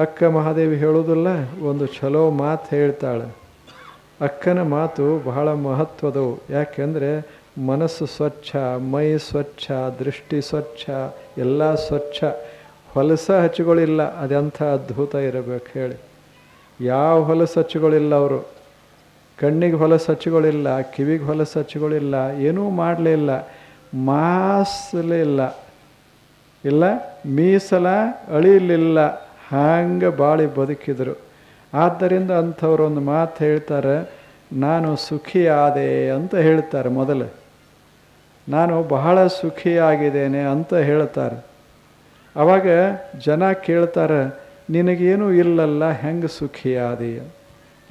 ಅಕ್ಕ ಮಹಾದೇವಿ ಹೇಳೋದಲ್ಲ, ಒಂದು ಚಲೋ ಮಾತು ಹೇಳ್ತಾಳೆ. ಅಕ್ಕನ ಮಾತು ಬಹಳ ಮಹತ್ವದವು. ಯಾಕೆಂದರೆ ಮನಸ್ಸು ಸ್ವಚ್ಛ, ಮೈ ಸ್ವಚ್ಛ, ದೃಷ್ಟಿ ಸ್ವಚ್ಛ, ಎಲ್ಲ ಸ್ವಚ್ಛ. ಹೊಲಸ ಹಚ್ಚುಗಳಿಲ್ಲ, ಅದೆಂಥ ಅದ್ಭುತ ಇರಬೇಕು ಹೇಳಿ. ಯಾವ ಹೊಲಸು ಹಚ್ಚುಗಳಿಲ್ಲ ಅವರು? ಕಣ್ಣಿಗೆ ಹೊಲಸು ಹಚ್ಚುಗಳಿಲ್ಲ, ಕಿವಿಗೆ ಹೊಲಸು ಹಚ್ಚುಗಳಿಲ್ಲ, ಏನೂ ಮಾಡಲಿಲ್ಲ ಮಾಸಲೇ ಇಲ್ಲ. ಇಲ್ಲ, ಮೀಸಲ ಅಳಿಲಿಲ್ಲ. ಹಾಂಗೆ ಬಾಳಿ ಬದುಕಿದರು. ಆದ್ದರಿಂದ ಅಂಥವ್ರು ಒಂದು ಮಾತು ಹೇಳ್ತಾರೆ, ನಾನು ಸುಖಿಯಾದೆ ಅಂತ ಹೇಳ್ತಾರೆ ಮೊದಲು. ನಾನು ಬಹಳ ಸುಖಿಯಾಗಿದ್ದೇನೆ ಅಂತ ಹೇಳ್ತಾರೆ. ಅವಾಗ ಜನ ಕೇಳ್ತಾರೆ, ನಿನಗೇನು ಇಲ್ಲಲ್ಲ, ಹೆಂಗೆ ಸುಖಿಯಾದಿ?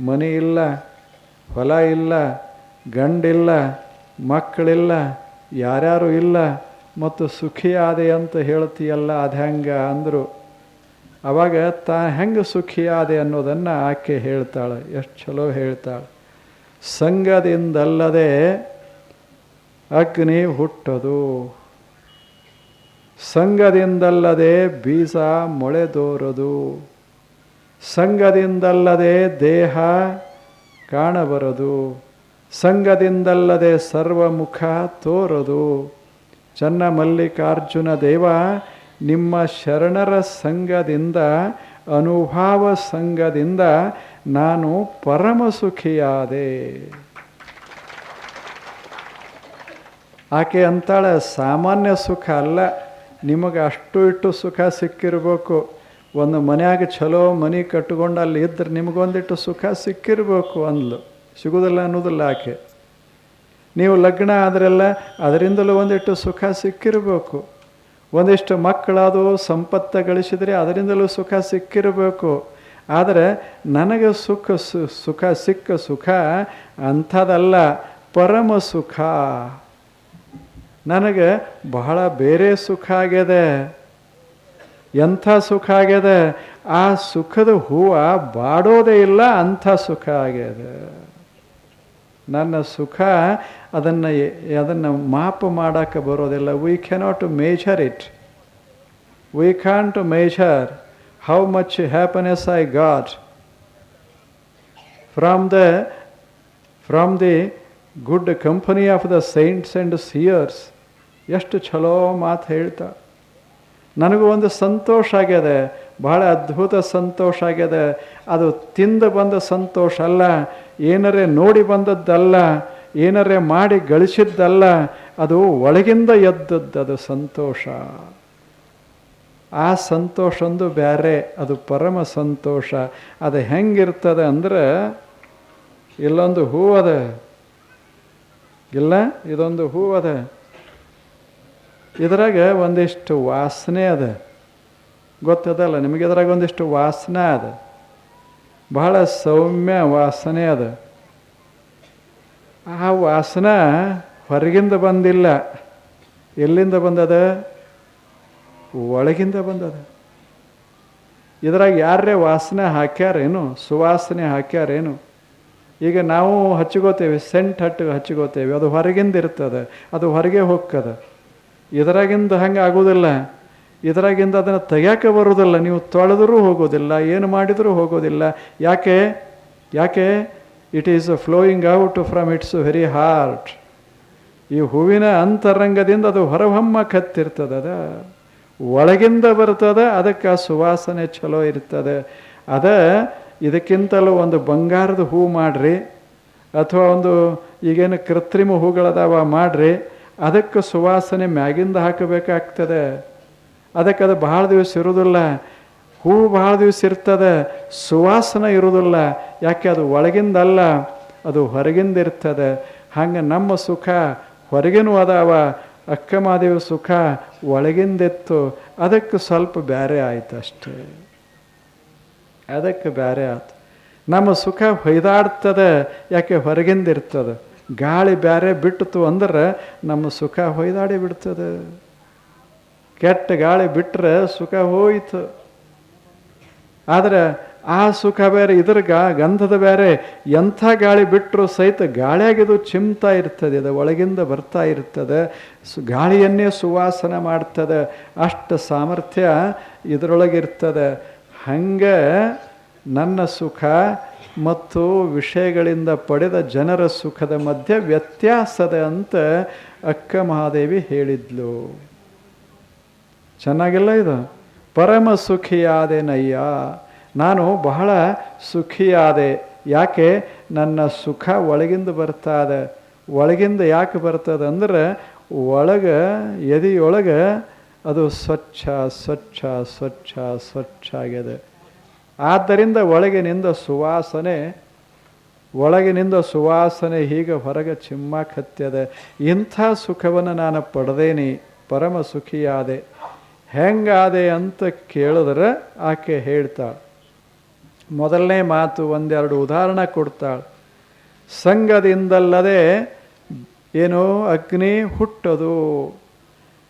ಮನೆ ಇಲ್ಲ, ಹೊಲ ಇಲ್ಲ, ಗಂಡಿಲ್ಲ, ಮಕ್ಕಳಿಲ್ಲ, ಯಾರ್ಯಾರು ಇಲ್ಲ, ಮತ್ತು ಸುಖಿಯಾದೆ ಅಂತ ಹೇಳ್ತೀಯಲ್ಲ, ಅದು ಹೆಂಗೆ ಅಂದರು. ಅವಾಗ ತಾ ಹೆಂಗೆ ಸುಖಿಯಾದೆ ಅನ್ನೋದನ್ನು ಆಕೆ ಹೇಳ್ತಾಳೆ. ಎಷ್ಟು ಚಲೋ ಹೇಳ್ತಾಳೆ. ಸಂಘದಿಂದಲ್ಲದೆ ಅಗ್ನಿ ಹುಟ್ಟದು. ಸಂಘದಿಂದಲ್ಲದೆ ಬೀಜ ಮೊಳೆದೋರದು ಸಂಘದಿಂದಲ್ಲದೆ ದೇಹ ಕಾಣಬರದು. ಸಂಘದಿಂದಲ್ಲದೆ ಸರ್ವಮುಖ ತೋರದು. ಚನ್ನ ಮಲ್ಲಿಕಾರ್ಜುನ ದೇವ ನಿಮ್ಮ ಶರಣರ ಸಂಘದಿಂದ, ಅನುಭಾವ ಸಂಘದಿಂದ ನಾನು ಪರಮ ಸುಖಿಯಾದೆ ಆಕೆ ಅಂತಾಳೆ, ಸಾಮಾನ್ಯ ಸುಖ ಅಲ್ಲ, ನಿಮಗೆ ಅಷ್ಟು ಇಟ್ಟು ಸುಖ ಸಿಕ್ಕಿರ್ಬೇಕು. ಒಂದು ಮನೆಯಾಗ ಚಲೋ ಮನೆ ಕಟ್ಕೊಂಡು ಅಲ್ಲಿ ಇದ್ರೆ ನಿಮಗೊಂದಿಟ್ಟು ಸುಖ ಸಿಕ್ಕಿರ್ಬೇಕು ಅಂದ್ಲು. ಸಿಗುವುದಿಲ್ಲ ಅನ್ನೋದಿಲ್ಲ ಆಕೆ. ನೀವು ಲಗ್ನ ಆದ್ರೆಲ್ಲ ಅದರಿಂದಲೂ ಒಂದಿಟ್ಟು ಸುಖ ಸಿಕ್ಕಿರಬೇಕು. ಒಂದಿಷ್ಟು ಮಕ್ಕಳಾದವು ಸಂಪತ್ತ ಗಳಿಸಿದರೆ ಅದರಿಂದಲೂ ಸುಖ ಸಿಕ್ಕಿರಬೇಕು. ಆದರೆ ನನಗೆ ಸುಖ ಸುಖ ಸಿಕ್ಕ ಸುಖ ಅಂಥದ್ದಲ್ಲ ಪರಮ ಸುಖ. ನನಗೆ ಬಹಳ ಬೇರೆ ಸುಖ ಆಗಿದೆ. ಎಂಥ ಸುಖ ಆಗಿದೆ? ಆ ಸುಖದ ಹೂವು ಬಾಡೋದೇ ಇಲ್ಲ, ಅಂಥ ಸುಖ ಆಗಿದೆ. ನನ್ನ ಸುಖ ಅದನ್ನು ಅದನ್ನು ಮಾಪು ಮಾಡೋಕ್ಕೆ ಬರೋದಿಲ್ಲ we cannot measure it we can to measure how much happiness I got from the from the good company of the saints and seers ಎಷ್ಟು ಚಲೋ ಮಾತು ಹೇಳ್ತಾ. ನನಗೂ ಒಂದು ಸಂತೋಷ ಆಗ್ಯದೆ, ಬಹಳ ಅದ್ಭುತ ಸಂತೋಷ ಆಗ್ಯದೆ. ಅದು ತಿಂದು ಬಂದ ಸಂತೋಷ ಅಲ್ಲ, ಏನರೇ ನೋಡಿ ಬಂದದ್ದಲ್ಲ ಏನರೇ ಮಾಡಿ ಗಳಿಸಿದ್ದಲ್ಲ, ಅದು ಒಳಗಿಂದ ಎದ್ದದ್ದು, ಅದು ಸಂತೋಷ. ಆ ಸಂತೋಷ ಒಂದು ಬೇರೆ ಅದು ಪರಮ ಸಂತೋಷ. ಅದು ಹೆಂಗಿರ್ತದೆ ಅಂದ್ರೆ, ಇಲ್ಲೊಂದು ಹೂ ಅದ. ಇಲ್ಲ, ಇದೊಂದು ಹೂ ಅದ. ಇದ್ರಾಗ ಒಂದಿಷ್ಟು ವಾಸನೆ ಅದ. ಗೊತ್ತದಲ್ಲ, ನಿಮಗೆ ಇದ್ರಾಗ ಒಂದಿಷ್ಟು ವಾಸನೆ ಅದ. ಬಹಳ ಸೌಮ್ಯ ವಾಸನೆ ಅದ. ಆ ವಾಸನ ಹೊರಗಿಂದ ಬಂದಿಲ್ಲ. ಎಲ್ಲಿಂದ ಬಂದದ? ಒಳಗಿಂದ ಬಂದದ. ಇದ್ರಾಗ ಯಾರೇ ವಾಸನೆ ಹಾಕ್ಯಾರೇನು? ಸುವಾಸನೆ ಹಾಕ್ಯಾರೇನು? ಈಗ ನಾವು ಹಚ್ಕೋತೇವೆ ಸೆಂಟ್ ಹಟ್ಟು ಹಚ್ಕೋತೇವೆ ಅದು ಹೊರಗಿಂದ ಇರ್ತದೆ, ಅದು ಹೊರಗೆ ಹೋಗ್ತದೆ. ಇದರಾಗಿಂದ ಹಂಗೆ ಆಗೋದಿಲ್ಲ. ಇದರಾಗಿಂದ ಅದನ್ನು ತೆಗ್ಯಾಕೆ ಬರೋದಿಲ್ಲ. ನೀವು ತೊಳೆದರೂ ಹೋಗೋದಿಲ್ಲ, ಏನು ಮಾಡಿದರೂ ಹೋಗೋದಿಲ್ಲ. ಯಾಕೆ? ಯಾಕೆ? It is flowing out from its very heart ಈ ಹೂವಿನ ಅಂತರಂಗದಿಂದ ಅದು ಹೊರಹೊಮ್ಮಕತ್ತಿರ್ತದೆ ಅದ ಒಳಗಿಂದ ಬರ್ತದೆ, ಅದಕ್ಕೆ ಆ ಸುವಾಸನೆ ಚಲೋ ಇರ್ತದೆ. ಅದ ಇದಕ್ಕಿಂತಲೂ ಒಂದು ಬಂಗಾರದ ಹೂ ಮಾಡ್ರಿ, ಅಥವಾ ಒಂದು ಈಗೇನು ಕೃತ್ರಿಮ ಹೂಗಳದಾವ ಮಾಡ್ರಿ, ಅದಕ್ಕೆ ಸುವಾಸನೆ ಮ್ಯಾಗಿಂದ ಹಾಕಬೇಕಾಗ್ತದೆ. ಅದಕ್ಕೆ ಅದು ಭಾಳ ದಿವಸ ಇರೋದಿಲ್ಲ. ಹೂ ಭಾಳ ದಿವಸ ಇರ್ತದೆ, ಸುವಾಸನ ಇರೋದಿಲ್ಲ ಯಾಕೆ ಅದು ಒಳಗಿಂದಲ್ಲ, ಅದು ಹೊರಗಿಂದ ಇರ್ತದೆ. ಹಂಗೆ ನಮ್ಮ ಸುಖ ಹೊರಗಿನೂ ಅದಾವ, ಅಕ್ಕ ಮಾದೇವ ಸುಖ ಒಳಗಿಂದಿತ್ತು. ಅದಕ್ಕೆ ಸ್ವಲ್ಪ ಬೇರೆ ಆಯ್ತು ಅಷ್ಟೇ. ಅದಕ್ಕೆ ಬೇರೆ ಆಯ್ತು. ನಮ್ಮ ಸುಖ ಹೊಯ್ದಾಡ್ತದೆ, ಯಾಕೆ ಹೊರಗಿಂದ ಇರ್ತದೆ. ಗಾಳಿ ಬೇರೆ ಬಿಟ್ಟಿತು ಅಂದ್ರೆ ನಮ್ಮ ಸುಖ ಹೊಯ್ದಾಡಿ ಬಿಡ್ತದೆ. ಕೆಟ್ಟ ಗಾಳಿ ಬಿಟ್ಟರೆ ಸುಖ ಹೋಯ್ತು. ಆದರೆ ಆ ಸುಖ ಬೇರೆ, ಇದ್ರ ಗಂಧದ ಬೇರೆ. ಎಂಥ ಗಾಳಿ ಬಿಟ್ಟರು ಸಹಿತ ಗಾಳಿಯಾಗಿದು ಚಿಮ್ತಾ ಇರ್ತದೆ, ಅದು ಒಳಗಿಂದ ಬರ್ತಾ ಇರ್ತದೆ. ಸು ಗಾಳಿಯನ್ನೇ ಸುವಾಸನೆ ಮಾಡ್ತದೆ. ಅಷ್ಟು ಸಾಮರ್ಥ್ಯ ಇದರೊಳಗಿರ್ತದೆ. ಹಂಗೆ ನನ್ನ ಸುಖ ಮತ್ತು ವಿಷಯಗಳಿಂದ ಪಡೆದ ಜನರ ಸುಖದ ಮಧ್ಯೆ ವ್ಯತ್ಯಾಸದ ಅಂತ ಅಕ್ಕ ಮಹಾದೇವಿ ಹೇಳಿದ್ಲು. ಚೆನ್ನಾಗಿಲ್ಲ ಇದು? ಪರಮ ಸುಖಿಯಾದೆನಯ್ಯ ನಾನು ಬಹಳ ಸುಖಿಯಾದೆ. ಯಾಕೆ? ನನ್ನ ಸುಖ ಒಳಗಿಂದ ಬರ್ತದೆ. ಒಳಗಿಂದ ಯಾಕೆ ಬರ್ತದೆ ಅಂದ್ರೆ, ಒಳಗೆ, ಎದೆಯೊಳಗೆ ಅದು ಸ್ವಚ್ಛ ಸ್ವಚ್ಛ ಸ್ವಚ್ಛ ಸ್ವಚ್ಛ ಆಗಿದೆ. ಆದ್ದರಿಂದ ಒಳಗಿನಿಂದ ಸುವಾಸನೆ ಒಳಗಿನಿಂದ ಸುವಾಸನೆ ಹೀಗೆ ಹೊರಗೆ ಚಿಮ್ಮಕತ್ಯದೆ ಇಂಥ ಸುಖವನ್ನು ನಾನು ಪಡೆದೇನಿ. ಪರಮ ಸುಖಿಯಾದೆ ಹೆಂಗಾದೆ ಅಂತ ಕೇಳಿದ್ರೆ ಆಕೆ ಹೇಳ್ತಾಳೆ, ಮೊದಲನೇ ಮಾತು ಒಂದೆರಡು ಉದಾಹರಣೆ ಕೊಡ್ತಾಳೆ. ಸಂಘದಿಂದಲ್ಲದೆ ಏನು ಅಗ್ನಿ ಹುಟ್ಟೋದು.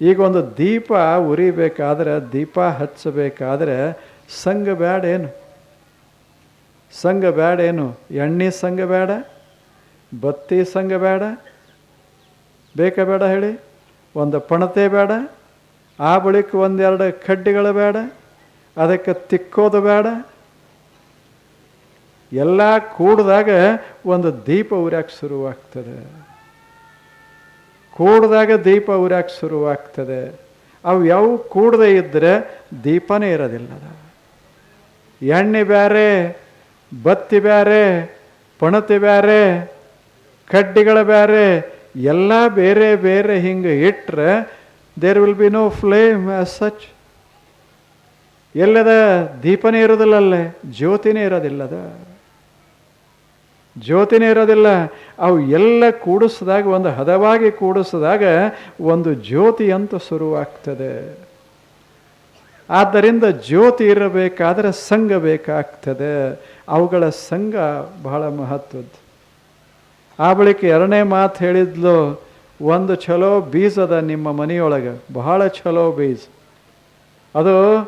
ಈಗ ಒಂದು ದೀಪ ಉರಿಬೇಕಾದ್ರೆ, ದೀಪ ಹಚ್ಚಬೇಕಾದ್ರೆ ಸಂಘ ಬೇಡ ಏನು ಸಂಘ ಬೇಡ ಏನು ಎಣ್ಣೆ ಸಂಘ ಬೇಡ ಬತ್ತಿ ಸಂಘ ಬೇಡ ಬೇಕಾ ಬೇಡ ಹೇಳಿ? ಒಂದು ಪಣತೆ ಬೇಡ ಆ ಬಳಿಕ ಒಂದೆರಡು ಕಡ್ಡಿಗಳು ಬೇಡ, ಅದಕ್ಕೆ ತಿಕ್ಕೋದು ಬೇಡ. ಎಲ್ಲ ಕೂಡಿದಾಗ ಒಂದು ದೀಪ ಉರ್ಯಾಕೆ ಶುರುವಾಗ್ತದೆ. ಕೂಡಿದಾಗ ದೀಪ ಉರ್ಯಾಕೆ ಶುರುವಾಗ್ತದೆ. ಅವು ಯಾವ ಕೂಡದೇ ಇದ್ದರೆ ದೀಪನೇ ಇರೋದಿಲ್ಲ. ಎಣ್ಣೆ ಬೇರೆ ಬತ್ತಿ ಬೇರೆ ಪಣತಿ ಬೇರೆ ಕಡ್ಡಿಗಳು ಬೇರೆ ಎಲ್ಲ ಬೇರೆ ಬೇರೆ ಹಿಂಗೆ ಇಟ್ಟರೆ there will be no flame as such ಎಲ್ಲದ ದೀಪನೇ ಇರೋದಿಲ್ಲ ಅಲ್ಲೇ ಜ್ಯೋತಿನೇ ಇರೋದಿಲ್ಲದ? ಜ್ಯೋತಿನೇ ಇರೋದಿಲ್ಲ. ಅವು ಎಲ್ಲ ಕೂಡಿಸಿದಾಗ, ಒಂದು ಹದವಾಗಿ ಕೂಡಿಸಿದಾಗ ಒಂದು ಜ್ಯೋತಿ ಅಂತ ಶುರುವಾಗ್ತದೆ. ಆದ್ದರಿಂದ ಜ್ಯೋತಿ ಇರಬೇಕಾದ್ರೆ ಸಂಘ ಬೇಕಾಗ್ತದೆ. ಅವುಗಳ ಸಂಘ ಬಹಳ ಮಹತ್ವದ್ದು. ಆ ಬಳಿಕ ಎರಡನೇ ಮಾತು ಹೇಳಿದ್ಲು ಒಂದು ಚಲೋ ಅದ ನಿಮ್ಮ ಮನೆಯೊಳಗೆ. ಬಹಳ ಚಲೋ ಬೀಜ. ಅದು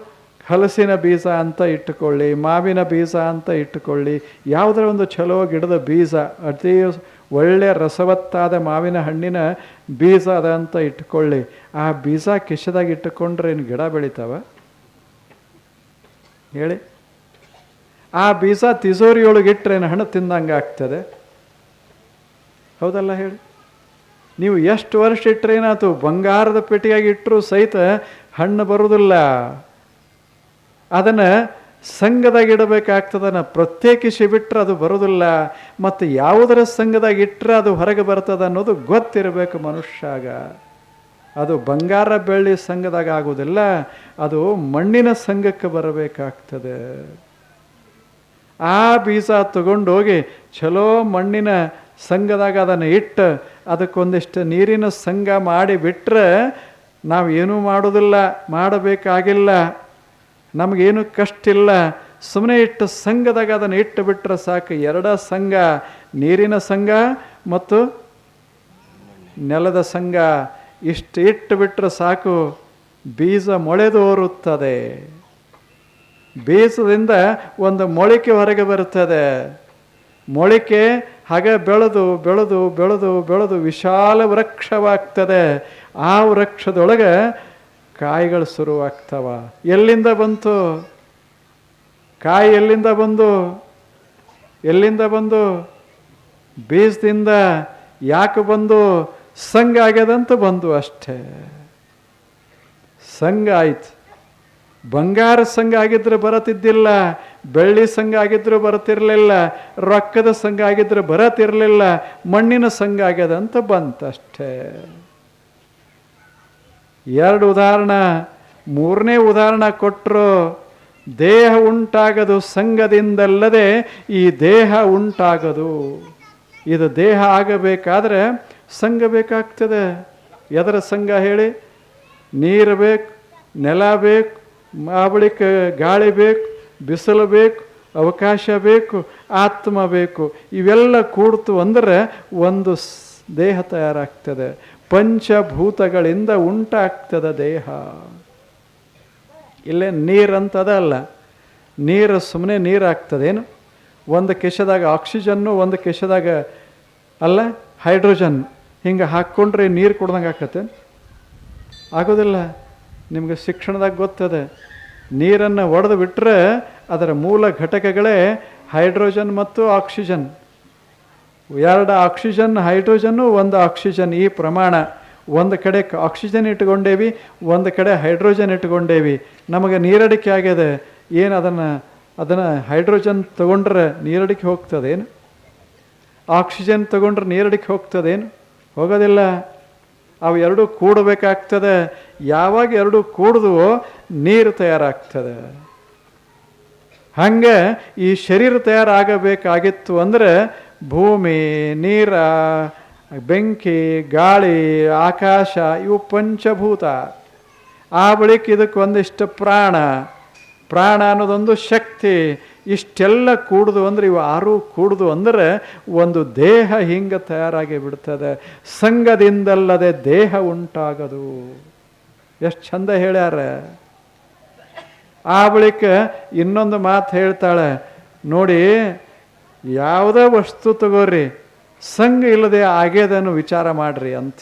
ಹಲಸಿನ ಬೀಜ ಅಂತ ಇಟ್ಟುಕೊಳ್ಳಿ, ಮಾವಿನ ಬೀಜ ಅಂತ ಇಟ್ಟುಕೊಳ್ಳಿ. ಯಾವುದರ ಒಂದು ಚಲೋ ಗಿಡದ ಬೀಜ, ಅತಿ ಒಳ್ಳೆಯ ರಸವತ್ತಾದ ಮಾವಿನ ಹಣ್ಣಿನ ಬೀಜ ಅದ ಅಂತ ಇಟ್ಕೊಳ್ಳಿ ಆ ಬೀಜ ಕಿಶದಾಗ ಇಟ್ಟುಕೊಂಡ್ರೆ ಏನು ಗಿಡ ಬೆಳಿತಾವ? ಹೇಳಿ. ಆ ಬೀಜ ತಿಜೋರಿಯೊಳಗೆ ಇಟ್ಟರೆ ಏನು ಹಣ್ಣು ತಿಂದಂಗೆ ಆಗ್ತದೆ? ಹೌದಲ್ಲ ಹೇಳಿ. ನೀವು ಎಷ್ಟು ವರ್ಷ ಇಟ್ಟರೆ ಏನಾಯ್ತು? ಬಂಗಾರದ ಪೆಟ್ಟಿಗೆಯಾಗಿ ಇಟ್ಟರು ಸಹಿತ ಹಣ್ಣು ಬರುವುದಿಲ್ಲ ಅದನ್ನು ಸಂಘದಾಗ ಇಡಬೇಕಾಗ್ತದನ? ಪ್ರತ್ಯೇಕಿಸಿ ಬಿಟ್ಟರೆ ಅದು ಬರೋದಿಲ್ಲ. ಮತ್ತು ಯಾವುದರ ಸಂಘದಾಗ ಇಟ್ಟರೆ ಅದು ಹೊರಗೆ ಬರ್ತದೆ ಅನ್ನೋದು ಗೊತ್ತಿರಬೇಕು ಮನುಷ್ಯಾಗ. ಅದು ಬಂಗಾರ ಬೆಳ್ಳಿ ಸಂಘದಾಗ ಆಗುವುದಿಲ್ಲ ಅದು ಮಣ್ಣಿನ ಸಂಘಕ್ಕೆ ಬರಬೇಕಾಗ್ತದೆ. ಆ ಬೀಜ ತಗೊಂಡೋಗಿ ಚಲೋ ಮಣ್ಣಿನ ಸಂಘದಾಗ ಅದನ್ನು ಇಟ್ಟು ಅದಕ್ಕೊಂದಿಷ್ಟು ನೀರಿನ ಸಂಘ ಮಾಡಿ ಬಿಟ್ಟರೆ ನಾವು ಏನೂ ಮಾಡೋದಿಲ್ಲ, ಮಾಡಬೇಕಾಗಿಲ್ಲ, ನಮಗೇನು ಕಷ್ಟ ಇಲ್ಲ ಸುಮ್ಮನೆ ಇಟ್ಟು ಸಂಘದಾಗ ಅದನ್ನು ಇಟ್ಟು ಬಿಟ್ಟರೆ ಸಾಕು. ಎರಡ ಸಂಘ, ನೀರಿನ ಸಂಘ ಮತ್ತು ನೆಲದ ಸಂಘ. ಇಷ್ಟು ಇಟ್ಟು ಬಿಟ್ಟರೆ ಸಾಕು. ಬೀಜ ಮೊಳೆದೋರುತ್ತದೆ. ಬೀಜದಿಂದ ಒಂದು ಮೊಳಿಕೆ ಹೊರಗೆ ಬರುತ್ತದೆ. ಮೊಳಿಕೆ ಹಾಗೆ ಬೆಳೆದು ಬೆಳೆದು ಬೆಳೆದು ಬೆಳೆದು ವಿಶಾಲ ವೃಕ್ಷವಾಗ್ತದೆ. ಆ ವೃಕ್ಷದೊಳಗೆ ಕಾಯಿಗಳು ಶುರುವಾಗ್ತವ. ಎಲ್ಲಿಂದ ಬಂತು? ಕಾಯಿ ಎಲ್ಲಿಂದ ಬಂದು? ಎಲ್ಲಿಂದ ಬಂದು? ಬೀಜದಿಂದ. ಯಾಕೆ ಬಂದು? ಸಂಘ ಆಗ್ಯದಂತ ಬಂದು ಅಷ್ಟೇ. ಸಂಘ ಆಯ್ತು. ಬಂಗಾರ ಸಂಘ ಆಗಿದ್ರೆ ಬರತಿದ್ದಿಲ್ಲ. ಬೆಳ್ಳಿ ಸಂಘ ಆಗಿದ್ರು ಬರ್ತಿರಲಿಲ್ಲ, ರೊಕ್ಕದ ಸಂಘ ಆಗಿದ್ರೆ ಬರತಿರಲಿಲ್ಲ, ಮಣ್ಣಿನ ಸಂಘ ಆಗ್ಯದ ಅಂತ ಬಂತಷ್ಟೇ. ಎರಡು ಉದಾಹರಣ, ಮೂರನೇ ಉದಾಹರಣ ಕೊಟ್ಟರು ದೇಹ ಉಂಟಾಗದು ಸಂಘದಿಂದಲ್ಲದೆ ಈ ದೇಹ ಉಂಟಾಗದು. ಇದು ದೇಹ ಆಗಬೇಕಾದ್ರೆ ಸಂಘ ಬೇಕಾಗ್ತದೆ. ಎದರ ಸಂಘ ಹೇಳಿ? ನೀರು ಬೇಕು, ನೆಲ ಬೇಕು, ಆ ಬಳಿಕ ಗಾಳಿ ಬೇಕು ಬಿಸಿಲು ಬೇಕು, ಅವಕಾಶ ಬೇಕು, ಆತ್ಮ ಬೇಕು. ಇವೆಲ್ಲ ಕೂಡ್ತು ಅಂದರೆ ಒಂದು ದೇಹ ತಯಾರಾಗ್ತದೆ. ಪಂಚಭೂತಗಳಿಂದ ಉಂಟಾಗ್ತದೆ ದೇಹ. ಇಲ್ಲೇ ನೀರಂತದಲ್ಲ ನೀರು ಸುಮ್ಮನೆ ನೀರು ಆಗ್ತದೇನು ಒಂದು ಕೆಶದಾಗ ಆಕ್ಸಿಜನ್ನು, ಒಂದು ಕೆಶದಾಗ ಅಲ್ಲ, ಹೈಡ್ರೋಜನ್. ಹಿಂಗೆ ಹಾಕ್ಕೊಂಡ್ರೆ ನೀರು ಕೊಡ್ದಂಗೆ ಆಕತ್ತೆ. ಆಗೋದಿಲ್ಲ. ನಿಮಗೆ ಶಿಕ್ಷಣದಾಗ ಗೊತ್ತದೆ. ನೀರನ್ನು ಒಡೆದು ಬಿಟ್ಟರೆ ಅದರ ಮೂಲ ಘಟಕಗಳೇ ಹೈಡ್ರೋಜನ್ ಮತ್ತು ಆಕ್ಸಿಜನ್. ಎರಡು ಆಕ್ಸಿಜನ್, ಹೈಡ್ರೋಜನ್ನು, ಒಂದು ಆಕ್ಸಿಜನ್. ಈ ಪ್ರಮಾಣ, ಒಂದು ಕಡೆ ಆಕ್ಸಿಜನ್ ಇಟ್ಕೊಂಡೇವಿ ಒಂದು ಕಡೆ ಹೈಡ್ರೋಜನ್ ಇಟ್ಕೊಂಡೇವಿ ನಮಗೆ ನೀರಡಿಕೆ ಆಗ್ಯದ ಏನು ಅದನ್ನು ಅದನ್ನು ಹೈಡ್ರೋಜನ್ ತಗೊಂಡ್ರೆ ನೀರಡಿಕೆ ಹೋಗ್ತದೇನು? ಆಕ್ಸಿಜನ್ ತಗೊಂಡ್ರೆ ನೀರಡಿಕೆ ಹೋಗ್ತದೇನು? ಹೋಗೋದಿಲ್ಲ. ಅವು ಎರಡು ಕೂಡಬೇಕಾಗ್ತದೆ. ಯಾವಾಗ ಎರಡು ಕೂಡಿದ್ವೋ ನೀರು ತಯಾರಾಗ್ತದೆ. ಹಂಗೆ ಈ ಶರೀರ ತಯಾರಾಗಬೇಕಾಗಿತ್ತು ಅಂದರೆ ಭೂಮಿ, ನೀರ, ಬೆಂಕಿ, ಗಾಳಿ, ಆಕಾಶ, ಇವು ಪಂಚಭೂತ. ಆ ಬಳಿಕ ಇದಕ್ಕೆ ಒಂದಿಷ್ಟು ಪ್ರಾಣ. ಪ್ರಾಣ ಅನ್ನೋದೊಂದು ಶಕ್ತಿ. ಇಷ್ಟೆಲ್ಲ ಕೂಡುದು ಅಂದ್ರೆ, ಇವು ಆರು ಕೂಡುದು ಅಂದರೆ, ಒಂದು ದೇಹ ಹಿಂಗೆ ತಯಾರಾಗಿ ಬಿಡ್ತದೆ. ಸಂಘದಿಂದಲ್ಲದೆ ದೇಹ ಉಂಟಾಗದು. ಎಷ್ಟು ಚಂದ ಹೇಳ್ಯಾರ. ಆ ಬಳಿಕ ಇನ್ನೊಂದು ಮಾತು ಹೇಳ್ತಾಳೆ, ನೋಡಿ, ಯಾವುದೇ ವಸ್ತು ತಗೋರಿ, ಸಂಘ ಇಲ್ಲದೆ ಆಗ್ಯದನ್ನು ವಿಚಾರ ಮಾಡ್ರಿ ಅಂತ.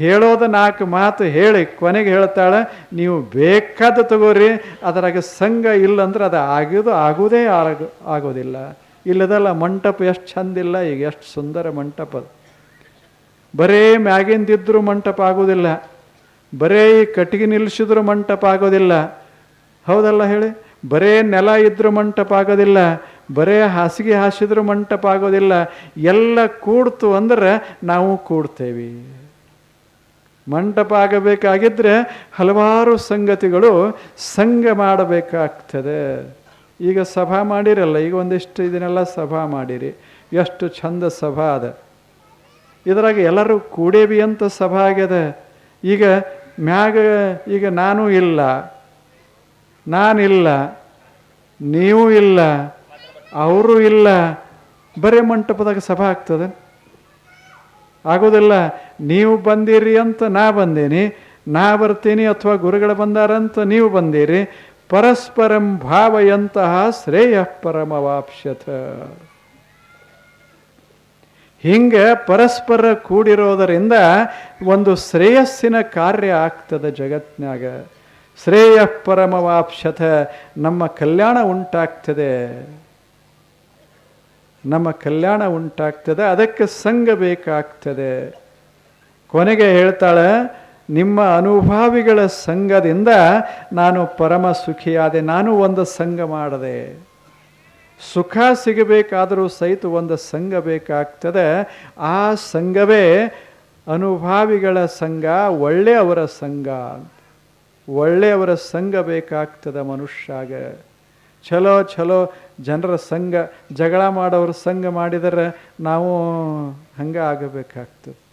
ಹೇಳೋದು ನಾಲ್ಕು ಮಾತು ಹೇಳಿ, ಕೊನೆಗೆ ಹೇಳ್ತಾಳೆ, ನೀವು ಬೇಕಾದ ತಗೋರಿ, ಅದರಾಗ ಸಂಘ ಇಲ್ಲಂದ್ರೆ ಅದು ಆಗೋದು ಆಗೋದೇ ಆಗ ಆಗೋದಿಲ್ಲ. ಇಲ್ಲದಲ್ಲ ಮಂಟಪ ಎಷ್ಟು ಚಂದಿಲ್ಲ ಈಗ ಎಷ್ಟು ಸುಂದರ ಮಂಟಪ. ಬರೇ ಮ್ಯಾಗಿಂದಿದ್ದರೂ ಮಂಟಪ ಆಗೋದಿಲ್ಲ. ಬರೇ ಈ ಕಟ್ಟಿಗೆ ನಿಲ್ಲಿಸಿದ್ರು ಮಂಟಪ ಆಗೋದಿಲ್ಲ. ಹೌದಲ್ಲ ಹೇಳಿ, ಬರೇ ನೆಲ ಇದ್ದರೂ ಮಂಟಪ ಆಗೋದಿಲ್ಲ, ಬರೇ ಹಾಸಿಗೆ ಹಾಸಿದ್ರು ಮಂಟಪ ಆಗೋದಿಲ್ಲ. ಎಲ್ಲ ಕೂಡ್ತು ಅಂದ್ರೆ ನಾವು ಕೂಡ್ತೇವೆ. ಮಂಟಪ ಆಗಬೇಕಾಗಿದ್ದರೆ ಹಲವಾರು ಸಂಗತಿಗಳು ಸಂಘ ಮಾಡಬೇಕಾಗ್ತದೆ. ಈಗ ಸಭಾ ಮಾಡಿರಲ್ಲ, ಈಗ ಒಂದಿಷ್ಟು ಇದನ್ನೆಲ್ಲ ಸಭಾ ಮಾಡಿರಿ. ಎಷ್ಟು ಚಂದ ಸಭಾ ಅದ. ಇದರಾಗ ಎಲ್ಲರೂ ಕೂಡೇವಿ ಅಂತ ಸಭಾ ಆಗ್ಯದ. ಈಗ ಮ್ಯಾಗ ಈಗ ನಾನು ಇಲ್ಲ ನಾನಿಲ್ಲ ನೀವು ಇಲ್ಲ, ಅವರು ಇಲ್ಲ, ಬರೇ ಮಂಟಪದಾಗ ಸಭಾ ಆಗ್ತದೆ. ಆಗೋದಿಲ್ಲ. ನೀವು ಬಂದಿರಿ ಅಂತ ನಾ ಬಂದೇನಿ, ನಾ ಬರ್ತೀನಿ ಅಥವಾ ಗುರುಗಳು ಬಂದಾರಂತ ನೀವು ಬಂದಿರಿ, ಪರಸ್ಪರಂ ಭಾವಯಂತಹ ಶ್ರೇಯ ಪರಮವಾಪ್ಸ್ಯಥ. ಹಿಂಗೆ ಪರಸ್ಪರ ಕೂಡಿರೋದರಿಂದ ಒಂದು ಶ್ರೇಯಸ್ಸಿನ ಕಾರ್ಯ ಆಗ್ತದೆ ಜಗತ್ನಾಗ ಶ್ರೇಯ ಪರಮವಾಪ್ಸ್ಯಥ, ನಮ್ಮ ಕಲ್ಯಾಣ ಉಂಟಾಗ್ತದೆ. ನಮ್ಮ ಕಲ್ಯಾಣ ಉಂಟಾಗ್ತದೆ, ಅದಕ್ಕೆ ಸಂಘ ಬೇಕಾಗ್ತದೆ. ಕೊನೆಗೆ ಹೇಳ್ತಾಳೆ, ನಿಮ್ಮ ಅನುಭಾವಿಗಳ ಸಂಘದಿಂದ ನಾನು ಪರಮ ಸುಖಿಯಾದೆ, ನಾನು ಒಂದು ಸಂಘ ಮಾಡದೆ. ಸುಖ ಸಿಗಬೇಕಾದರೂ ಸಹಿತ ಒಂದು ಸಂಘ ಬೇಕಾಗ್ತದೆ. ಆ ಸಂಘವೇ ಅನುಭಾವಿಗಳ ಸಂಘ, ಒಳ್ಳೆಯವರ ಸಂಘ ಒಳ್ಳೆಯವರ ಸಂಘ ಬೇಕಾಗ್ತದೆ ಮನುಷ್ಯಾಗ. ಚಲೋ ಚಲೋ ಜನರ ಸಂಘ, ಜಗಳ ಮಾಡೋರ ಸಂಘ ಮಾಡಿದರೆ ನಾವು ಹಂಗೆ ಆಗಬೇಕಾಗ್ತದೆ.